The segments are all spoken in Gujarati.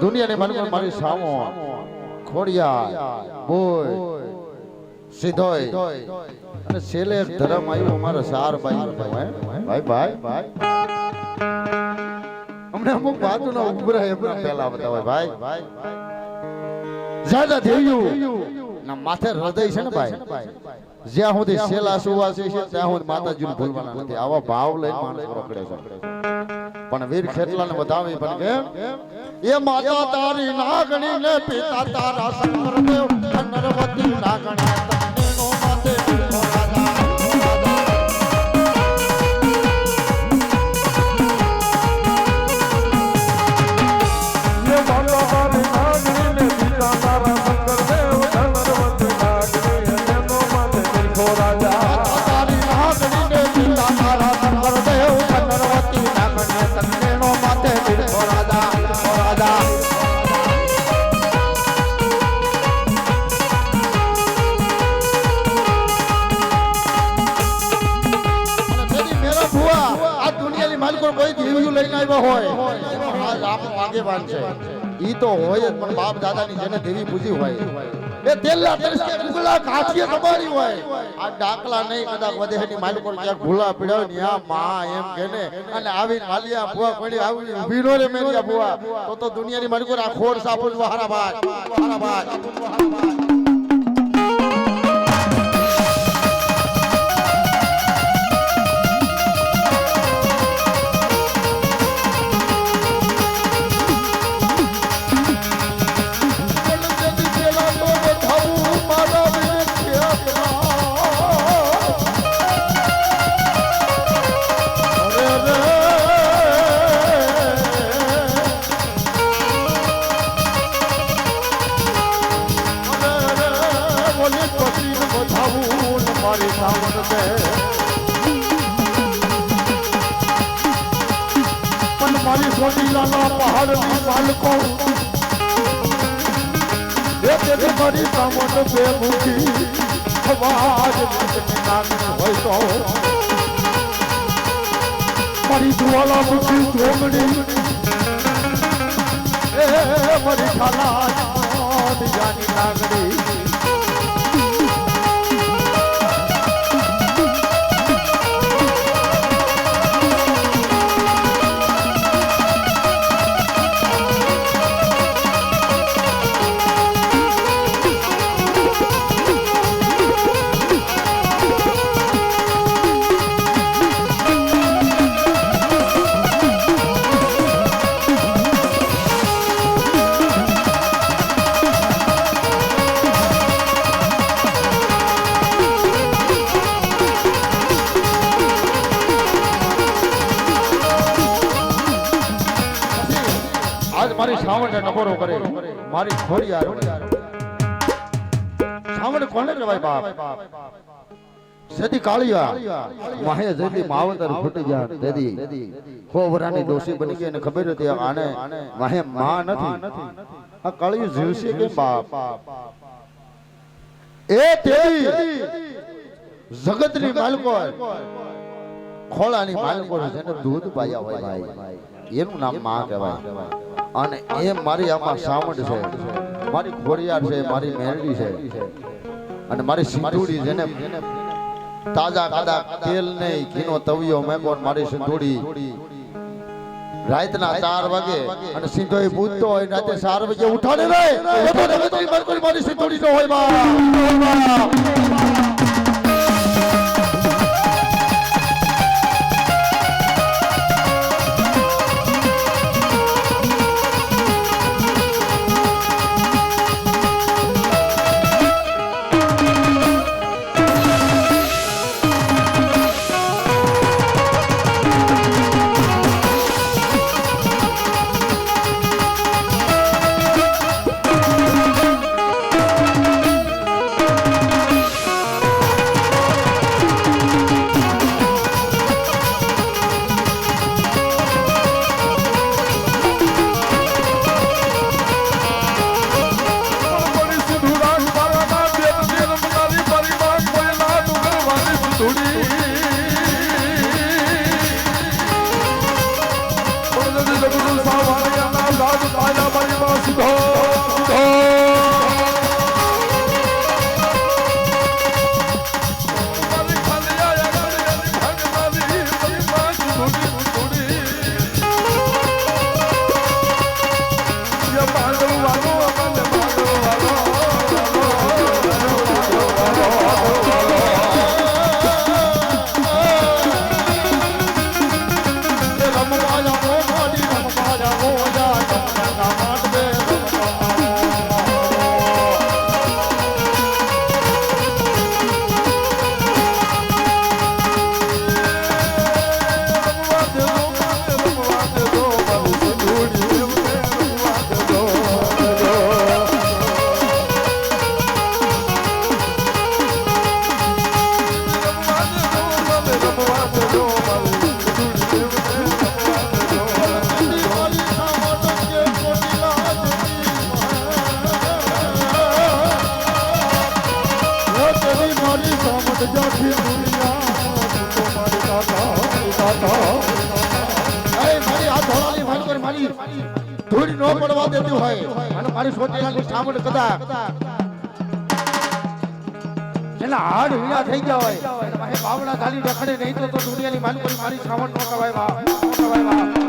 દુનિયાની મનમાં મારી સામો ખોડિયા બોય સિધોય અને છેલ્લે ધરમ આવ્યો અમારા સાર ભાઈ. ભાઈ ભાઈ ભાઈ. અમને અમુક વાતોનો ઉભરા એમના પહેલા બતાવાય ભાઈ જ્યાદા દેવ્યું ના, માથે હૃદય છે ને ભાઈ? જ્યાં સુધી છેલ્લા સુવાસી છે ત્યાં સુધી માતાજીને ભૂલવાના નથી. આવા ભાવ લઈને માણસ રોકડે છે. પણ વીર ખેતલાને વધાવી પણ કેમ એ માતા તારી નાગણી ને પિતા તારા શંકર નરવતી નાગણી હોય. આ રામ આગેવાન છે. એ તો હોય જ પણ બાપ દાદાની જેને દેવી પૂજી હોય. એ તેલના તરસે ઉગલા કાઠીએ તમારી હોય. આ ડાકલા નહીં કદાચ વધેની માલિકો ક્યાંક ભૂલા પીડ્યો ને આ માં એમ કે ને અને આવી માલિયા ભુવા પડી આવી ઊભી નો રે મેરિયા ભુવા તો તો દુનિયાની માલિકો આ વહારા ભાઈ વહારા ભાઈ સોનીલાના પહાડની માલકો તેથી મારી સાવન બે મુખી અવાજ હોય તો મારી જુવાલા મુખી જોગણી એ મારી ખાલા જાની નાગણી સાવણ નકોરો કરે. મારી ખોડિયાર સાવણ કોને કહેવાય બાપ? સદી કાળિયા માહે જદી માવતર ફૂટી જા દેદી ખોવરાની દોષી બની ગઈ અને ખબર હતી આને માહે માં નથી. આ કાળિયું જીવશે કે બાપ? એ તેદી જગતની માલકો ખોળાની માલકો છે જેને દૂધ પાયા હોય. ભાઈ એનું નામમાં કહેવાય. અને એ મારી આમાં સાવણ છે. મારી ખોરિયાર છે મારી મેરડી છે. અને મારી સિંધુડી જેને તાજા કાદા તેલ નહીં ઘીનો તવિયો મેકો મારી સિંધુડી. રાતના ચાર વાગે અને સિંધોઈ પૂછતો હોય રાતે ચાર વાગે ઉઠાડે રે? એ મારી સિંધુડી નો હોય ન પડવા દેતી હોય. અને મારી સોટેલાની સામણ કદા? એના હાડ વીણા થઈ ગયા હોય. મારે બાવડા ખાલી રખડે નહીં તો દુનિયાની માલિકોની મારી સાવણ ન કવાય બા ન કવાય બા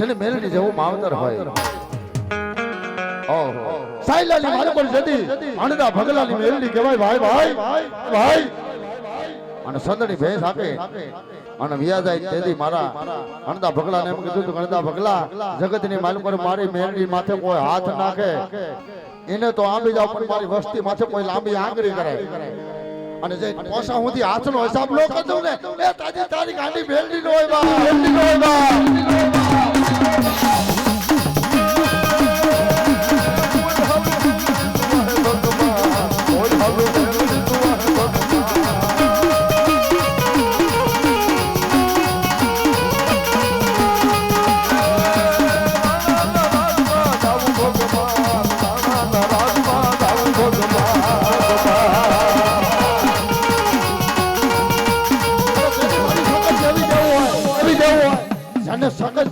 જેને મેલડી જેવું માવતર હોય. ઓહો. સાયલાની મારે પણ જતી અણદા ભગલાની મેલડી કહેવાય ભાઈ ભાઈ ભાઈ. અને સંદડી ભેંસ આપે. અને વ્યા જાય તેથી મારા અણદા ભગલાને એમ કીધું તું અણદા ભગલા જગતની માલ પર મારી મેલડી માથે કોઈ હાથ નાખે. એને તો આંબી જાવ પણ મારી વસ્તી માથે કોઈ લાંબી આંગળી કરે અને જે પોસા હુંથી હાથનો હિસાબ નો કરતો ને એ તાજી તારી ગાંડી ભેલડી નો હોય બા. ભેલડી નો હોય બા. અને સખત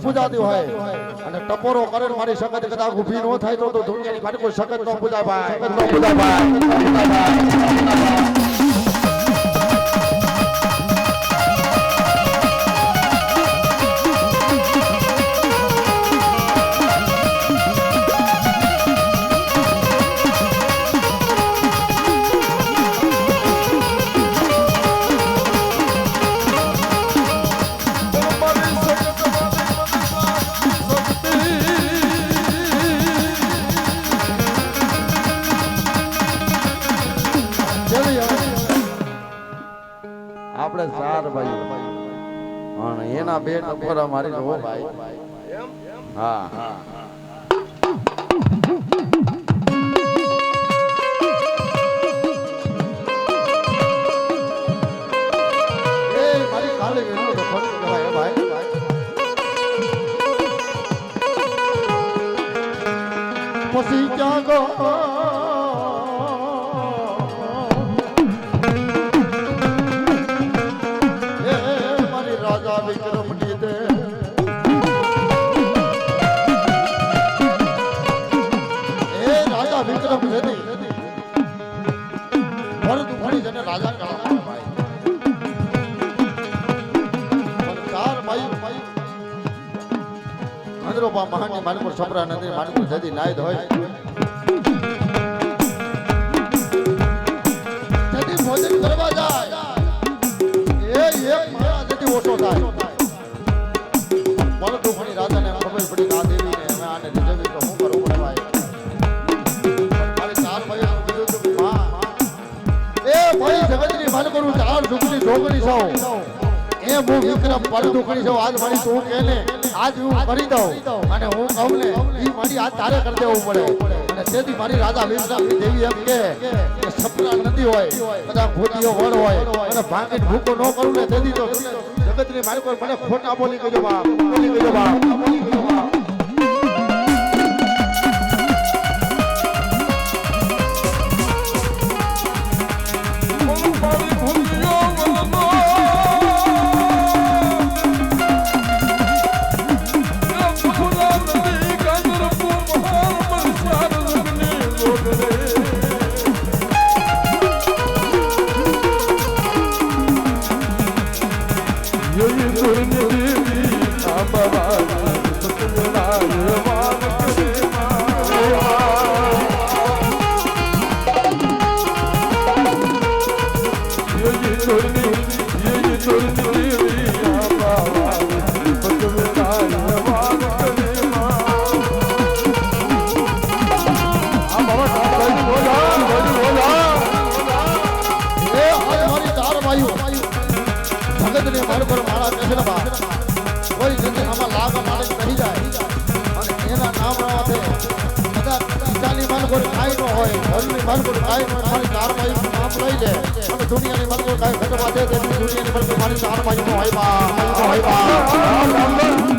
પૂજાતી હોય. અને ટપોરો કરે મારી સખત કદાચ ઊભી ન થાય તો દુનિયાની પાસે કોઈ સખત ન પૂજાય ભાઈ. સખત ન પૂજાય ભાઈ. ટપોરા મારી જોવો ભાઈ. હા હા. અંદરોપા મહાની માનપુર છોપરા નદી માનપુર જતી નાયદ હોય. આ દેવીને અમે આને ચાર ભાઈઓ કીધું હતું એ ભાઈ જગતની માન કરું ચાર હું વિક્રમ પર દુખણી સૌ આજ મારી તું કે ને? આજ હું કરી દઉં અને હું કહું મારી આજ તારે કરી દેવું પડે. અને તેથી મારી રાજા વિક્રમની દેવી એમ કે સપના નદી હોય બધા ભૂતિયો વડ હોય, અને ભાંગી ભૂકો ન કરું ને, તેથી તો જગતની મારી પર મને ખોટા બોલી ગયો બાપ, બોલી ગયો બાપ. બાપ માલકુલ કાંઈ ન હોય ચાર ભાઈ નામ લઈ લે. અને દુનિયાની માલકુલ કાંઈ ઘટવા દે દુનિયાની માલકુલ મારી ચાર ભાઈ નો હોય બા હોય બા.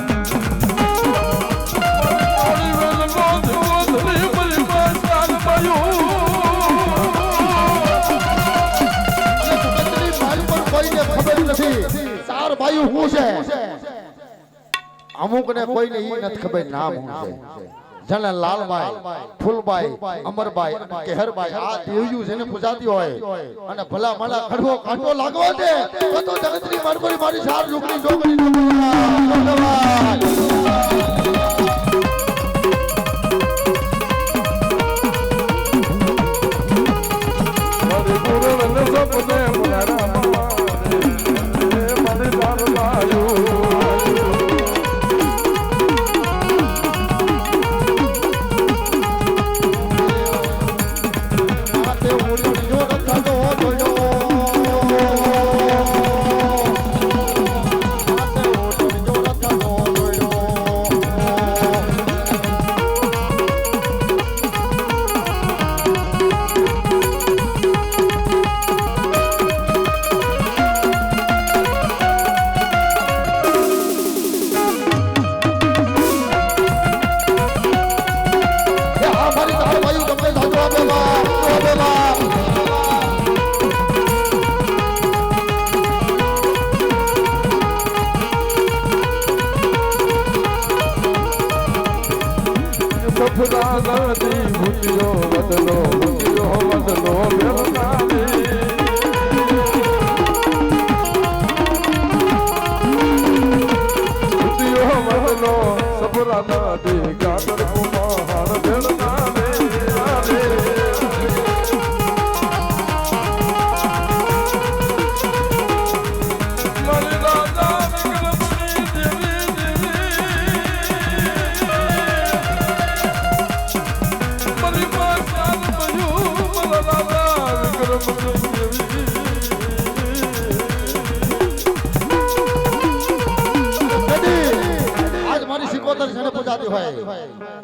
ચાર હું અમુક ને કોઈને નથી ખબર, નામ શું છે. જેને લાલભાઈ ફૂલભાઈ અમરભાઈ કેહરભાઈ આ દેવયું જેને પૂજાતી હોય અને ભલા મલા ખડવો કાંટો લાગવા દે તો જગતની મારકોરી મારી સાર લુકડી જોકરી ધન્યવાદ.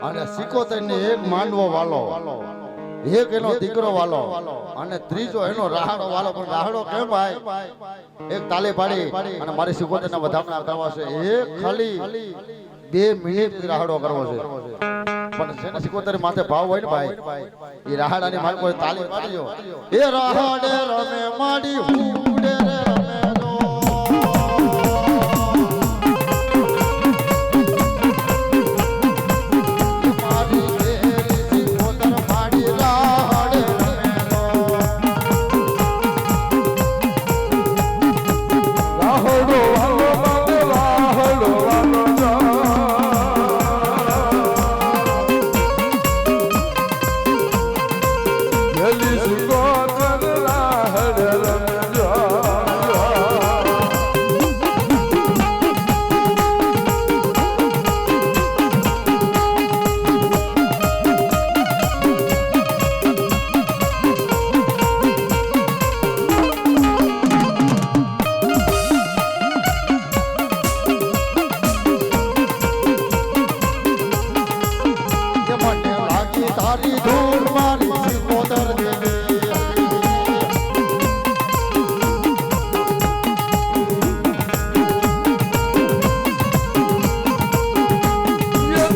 અને સિકોતેર ને એક માંડવો વાલો, એક એનો દીકરો વાલો, અને ત્રીજો એનો રાહડો વાલો. પણ રાહડો કેમ ભાઈ? એક તાલી પાડી અને મારી સિકોતર ના વધામણા કરવા છે. એક ખાલી બે મિનિટ રાહડો કરવો છે. પણ જેને સિકોતેર માથે ભાવ હોય ને ભાઈ, એ રાહડાની માલ કોઈ તાલી પાડ્યો. એ રાહડે રમે માડી